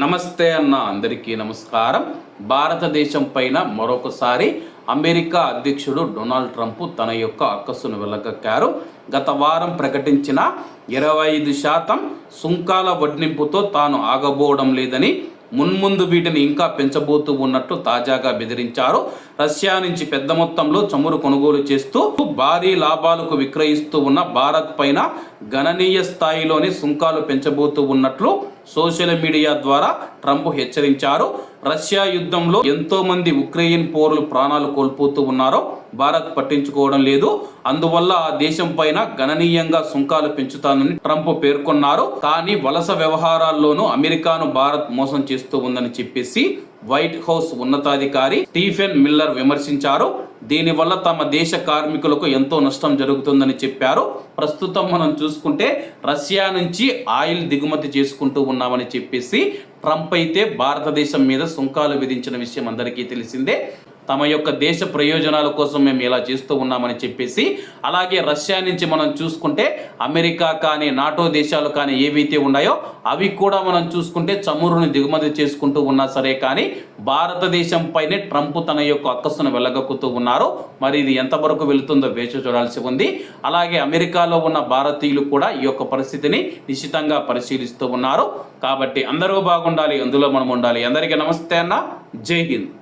నమస్తే అన్న అందరికీ నమస్కారం. భారతదేశం పైన మరొకసారి అమెరికా అధ్యక్షుడు డొనాల్డ్ ట్రంప్ తన యొక్క అక్కసును వెళ్ళగక్కారు గత వారం ప్రకటించిన ఇరవై ఐదు శాతం సుంకాల వడ్డింపుతో తాను ఆగబోవడం లేదని మున్ముందు వీటిని ఇంకా పెంచబోతూ ఉన్నట్టు తాజాగా బెదిరించారు. రష్యా నుంచి పెద్ద మొత్తంలో చమురు కొనుగోలు చేస్తూ భారీ లాభాలకు విక్రయిస్తూ ఉన్న భారత్ పైన గణనీయ స్థాయిలోని సుంకాలు పెంచబోతూ ఉన్నట్లు సోషల్ మీడియా ద్వారా ట్రంప్ హెచ్చరించారు. రష్యా యుద్ధంలో ఎంతో మంది ఉక్రెయిన్ పౌరులు ప్రాణాలు కోల్పోతూ ఉన్నారో భారత్ పట్టించుకోవడం లేదు. అందువల్ల ఆ దేశం పైన గణనీయంగా సుంకాలు పెంచుతానని ట్రంప్ పేర్కొన్నారు. కానీ వలస వ్యవహారాల్లోనూ అమెరికాను భారత్ మోసం చేస్తూ ఉందని చెప్పేసి వైట్ హౌస్ ఉన్నతాధికారి స్టీఫెన్ మిల్లర్ విమర్శించారు. దీనివల్ల తమ దేశ కార్మికులకు ఎంతో నష్టం జరుగుతుందని చెప్పారు. ప్రస్తుతం మనం చూసుకుంటే రష్యా నుంచి ఆయిల్ దిగుమతి చేసుకుంటూ ఉన్నామని చెప్పేసి ట్రంప్ అయితే భారతదేశం మీద సుంకాలు విధించిన విషయం అందరికీ తెలిసిందే. తమ యొక్క దేశ ప్రయోజనాల కోసం మేము ఇలా చేస్తూ ఉన్నామని చెప్పేసి అలాగే రష్యా నుంచి మనం చూసుకుంటే అమెరికా కానీ నాటో దేశాలు కానీ ఏవైతే ఉన్నాయో అవి కూడా మనం చూసుకుంటే చమురుని దిగుమతి చేసుకుంటూ ఉన్నా సరే కానీ భారతదేశం పైనే ట్రంప్ తన యొక్క అక్కసును వెళ్ళగక్కుతూ ఉన్నారు. మరి ఇది ఎంతవరకు వెళుతుందో వేచి చూడాల్సి ఉంది. అలాగే అమెరికాలో ఉన్న భారతీయులు కూడా ఈ యొక్క పరిస్థితిని నిశ్చితంగా పరిశీలిస్తూ ఉన్నారు. కాబట్టి అందరూ బాగుండాలి అందులో మనం ఉండాలి. అందరికీ నమస్తే అన్న. జై హింద్.